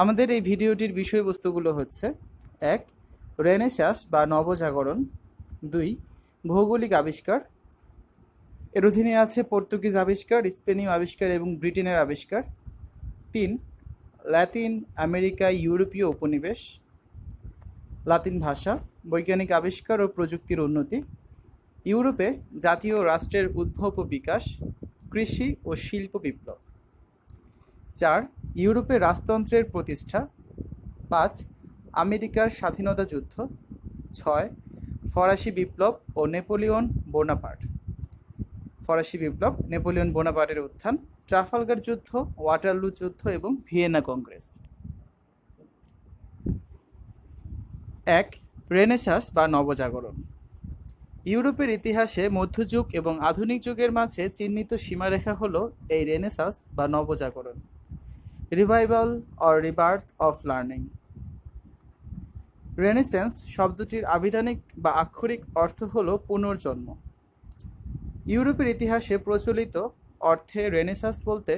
আমাদের এই ভিডিওটির বিষয়বস্তুগুলো হচ্ছে, এক, রেনেসাস বা নবজাগরণ, দুই, ভৌগোলিক আবিষ্কার, এর অধীনে আছে পর্তুগিজ আবিষ্কার, স্পেনীয় আবিষ্কার এবং ব্রিটেনের আবিষ্কার, তিন লাতিন আমেরিকা ইউরোপীয় উপনিবেশ, লাতিন ভাষা, বৈজ্ঞানিক আবিষ্কার ও প্রযুক্তির উন্নতি, ইউরোপে জাতীয় রাষ্ট্রের উদ্ভব ও বিকাশ, কৃষি ও শিল্প বিপ্লব। চার ইউরোপে রাজতন্ত্রের প্রতিষ্ঠা, পাঁচ, আমেরিকার স্বাধীনতা যুদ্ধ, ছয়, ফরাসি বিপ্লব ও নেপোলিয়ন বোনাপার্ট। ফরাসি বিপ্লব, নেপোলিয়ন বোনাপার্টের উত্থান, ট্রাফালগার যুদ্ধ, ওয়াটারলু যুদ্ধ এবং ভিয়েনা কংগ্রেস। এক, রেনেসাস বা নবজাগরণ। ইউরোপের ইতিহাসে মধ্যযুগ এবং আধুনিক যুগের মাঝে চিহ্নিত সীমারেখা হল এই রেনেসাস বা নবজাগরণ। Revival or rebirth of learning. Renaissance শব্দটির আবিধানিক বা আক্ষরিক অর্থ হল পুনর্জন্ম। ইউরোপের ইতিহাসে প্রচলিত অর্থে রেনেসাস বলতে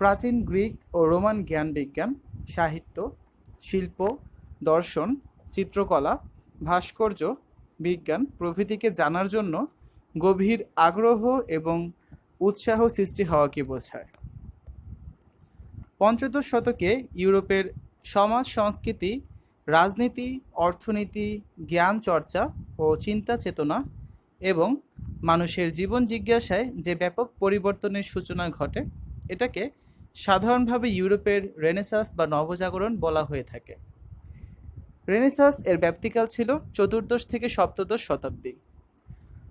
প্রাচীন গ্রিক ও রোমান জ্ঞান বিজ্ঞান, সাহিত্য, শিল্প, দর্শন, চিত্রকলা, ভাস্কর্য, বিজ্ঞান প্রভৃতিকে জানার জন্য গভীর আগ্রহ এবং উৎসাহ সৃষ্টি হওয়াকে বোঝায়। পঞ্চদশ শতকে ইউরোপের সমাজ, সংস্কৃতি, রাজনীতি, অর্থনীতি, জ্ঞান চর্চা ও চিন্তা চেতনা এবং মানুষের জীবন জিজ্ঞাসায় যে ব্যাপক পরিবর্তনের সূচনা ঘটে, এটাকে সাধারণভাবে ইউরোপের রেনেসাস বা নবজাগরণ বলা হয়ে থাকে। রেনেসাস এর ব্যাপ্তিকাল ছিল চতুর্দশ থেকে সপ্তদশ শতাব্দী।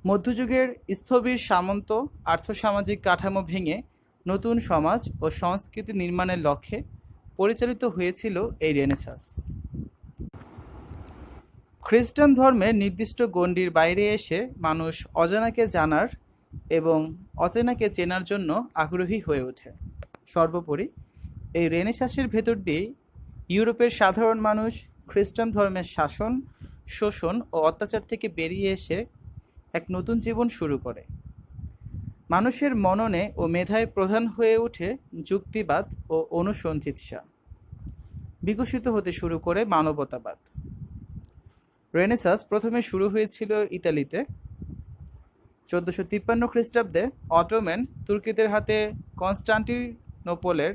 মধ্যযুগের স্থবির সামন্ত আর্থসামাজিক কাঠামো ভেঙে নতুন সমাজ ও সংস্কৃতি নির্মাণের লক্ষ্যে পরিচালিত হয়েছিল এই রেনেসাস। খ্রিস্টান ধর্মের নির্দিষ্ট গণ্ডির বাইরে এসে মানুষ অজানাকে জানার এবং অচেনাকে চেনার জন্য আগ্রহী হয়ে ওঠে। সর্বোপরি, এই রেনেসাসের ভেতর দিয়েই ইউরোপের সাধারণ মানুষ, খ্রিস্টান ধর্মের শাসন, শোষণ ও অত্যাচার থেকে বেরিয়ে এসে এক নতুন জীবন শুরু করে। মানুষের মননে ও মেধায় প্রধান হয়ে ওঠে যুক্তিবাদ ও অনুসন্ধিৎসা। বিকশিত হতে শুরু করে মানবতাবাদ। রেনেসাস প্রথমে শুরু হয়েছিল ইতালিতে। চোদ্দোশো তিপ্পান্ন খ্রিস্টাব্দে অটোম্যান তুর্কিদের হাতে কনস্টান্টিনোপলের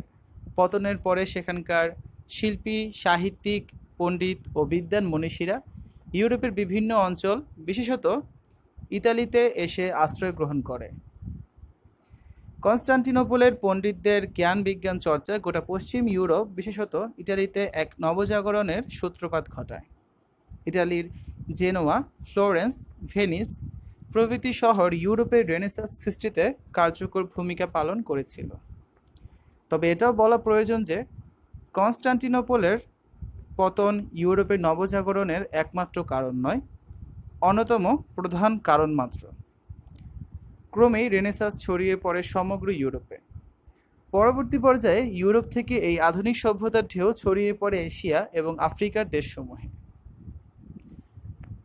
পতনের পরে সেখানকার শিল্পী, সাহিত্যিক, পণ্ডিত ও বিদ্যান মনীষীরা ইউরোপের বিভিন্ন অঞ্চল, বিশেষত ইতালিতে এসে আশ্রয় গ্রহণ করে। কনস্টান্টিনোপলের পণ্ডিতদের জ্ঞান বিজ্ঞান চর্চা গোটা পশ্চিম ইউরোপ, বিশেষত ইটালিতে এক নবজাগরণের সূত্রপাত ঘটায়। ইটালির জেনোয়া, ফ্লোরেন্স, ভেনিস প্রভৃতি শহর ইউরোপের রেনেসাস সৃষ্টিতে কার্যকর ভূমিকা পালন করেছিল। তবে এটাও বলা প্রয়োজন যে কনস্টান্টিনোপলের পতন ইউরোপের নবজাগরণের একমাত্র কারণ নয়, অন্যতম প্রধান কারণ মাত্র। ক্রমেই রেনেসাস ছড়িয়ে পড়ে সমগ্র ইউরোপে। পরবর্তী পর্যায়ে ইউরোপ থেকে এই আধুনিক সভ্যতার ঢেউ ছড়িয়ে পড়ে এশিয়া এবং আফ্রিকার দেশসমূহে।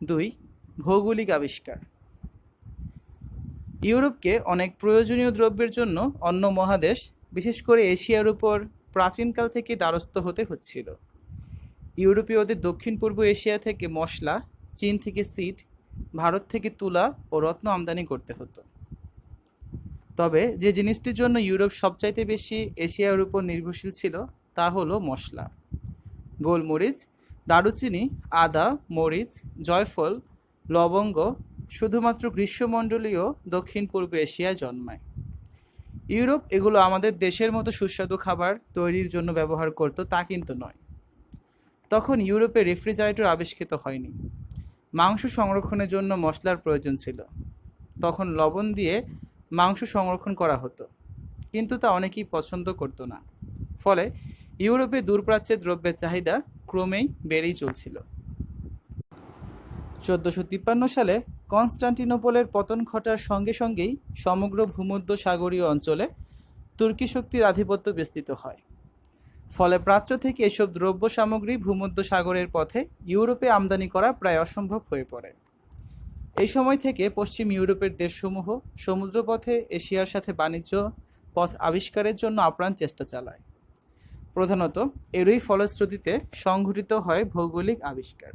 দুই, ভৌগোলিক আবিষ্কার। ইউরোপকে অনেক প্রয়োজনীয় দ্রব্যের জন্য অন্য মহাদেশ, বিশেষ করে এশিয়ার উপর প্রাচীনকাল থেকে দ্বারস্থ হতে হচ্ছিল। ইউরোপীয়দের দক্ষিণ পূর্ব এশিয়া থেকে মশলা, চীন থেকে সিড, ভারত থেকে তুলা ও রত্ন আমদানি করতে হতো। তবে যে জিনিসটির জন্য ইউরোপ সবচাইতে বেশি এশিয়ার উপর নির্ভরশীল ছিল, তা হলো মশলা। গোলমরিচ, দারুচিনি, আদা, মরিচ, জয়ফল, লবঙ্গ শুধুমাত্র গ্রীষ্মমণ্ডলীয় দক্ষিণ পূর্ব এশিয়ায় জন্মায়। ইউরোপ এগুলো আমাদের দেশের মতো সুস্বাদু খাবার তৈরির জন্য ব্যবহার করত, তা কিন্তু নয়। তখন ইউরোপে রেফ্রিজারেটর আবিষ্কৃত হয়নি। মাংস সংরক্ষণের জন্য মশলার প্রয়োজন ছিল। তখন লবণ দিয়ে মাংস সংরক্ষণ করা হতো, কিন্তু তা অনেকেই পছন্দ করতো না। ফলে ইউরোপে দূরপ্রাচ্যের দ্রব্যের চাহিদা ক্রমেই বেড়েই চলছিল। চোদ্দোশো তিপ্পান্ন সালে কনস্টান্টিনোপলের পতন ঘটার সঙ্গে সঙ্গেই সমগ্র ভূমধ্য সাগরীয় অঞ্চলে তুর্কি শক্তির আধিপত্য বিস্তৃত হয়। ফলে প্রাচ্য থেকে এসব দ্রব্য সামগ্রী ভূমধ্য সাগরের পথে ইউরোপে আমদানি করা প্রায় অসম্ভব হয়ে পড়ে। এই সময় থেকে পশ্চিম ইউরোপের দেশসমূহ সমুদ্রপথে এশিয়ার সাথে বাণিজ্য পথ আবিষ্কারের জন্য আপ্রাণ চেষ্টা চালায়। প্রধানত, এরই ফলশ্রুতিতে সংঘটিত হয় ভৌগোলিক আবিষ্কার।